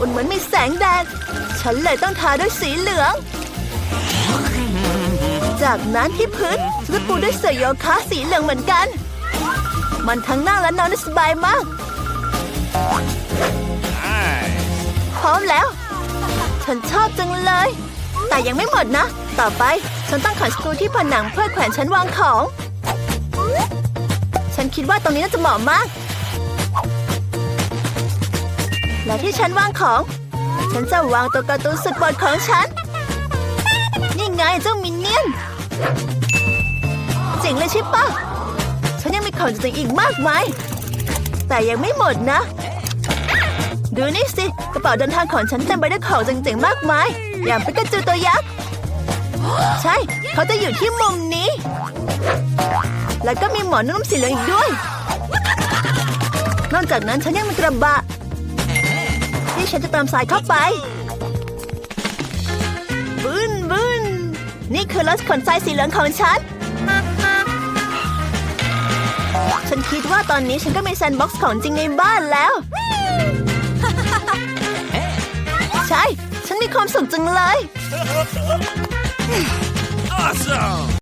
อุ่นเหมือนมีแสงแดด ฉันเลยต้องทาด้วยสีเหลือง จากนั้นที่พื้นฉันปูด้วยเสื่อโยคะสีเหลืองเหมือนกัน มันทั้งนั่งและนอนได้สบายมาก พร้อมแล้ว ฉันชอบจังเลย แต่ยังไม่หมดนะ ต่อไปฉันต้องขันสกรูที่ผนังเพื่อแขวนชั้นวางของ ฉันคิดว่าตรงนี้น่าจะเหมาะมาก และที่ฉันวางของ ฉันจะวางตัวการ์ตูนสุดโปรดของฉัน นี่ไงเจ้ามินเนี่ยนเจ๋งเลยใช่ปะฉันยังมีของจริงอีกมากมาย แต่ยังไม่หมดนะ ดูนี่สิ กระเป๋าเดินทางของฉันเต็มไปด้วยของเจ๋งๆมากมาย อย่างปิกาจูตัวยักษ์ ใช่ เขาจะอยู่ที่มุมนี้ แล้วก็มีหมอนนุ่มสีเหลืองอีกด้วย นอกจากนั้นฉันยังมีกระบะ ที่ฉันจะเติมทรายเข้าไปบึ้นบึ้นนี่คือรถขนทรายสีเหลืองของฉัน ฉันคิดว่าตอนนี้ฉันก็มีแซนด์บ็อกซ์ของจริงในบ้านแล้ว ใช่ ฉันมีความสุขจังเลย Awesome!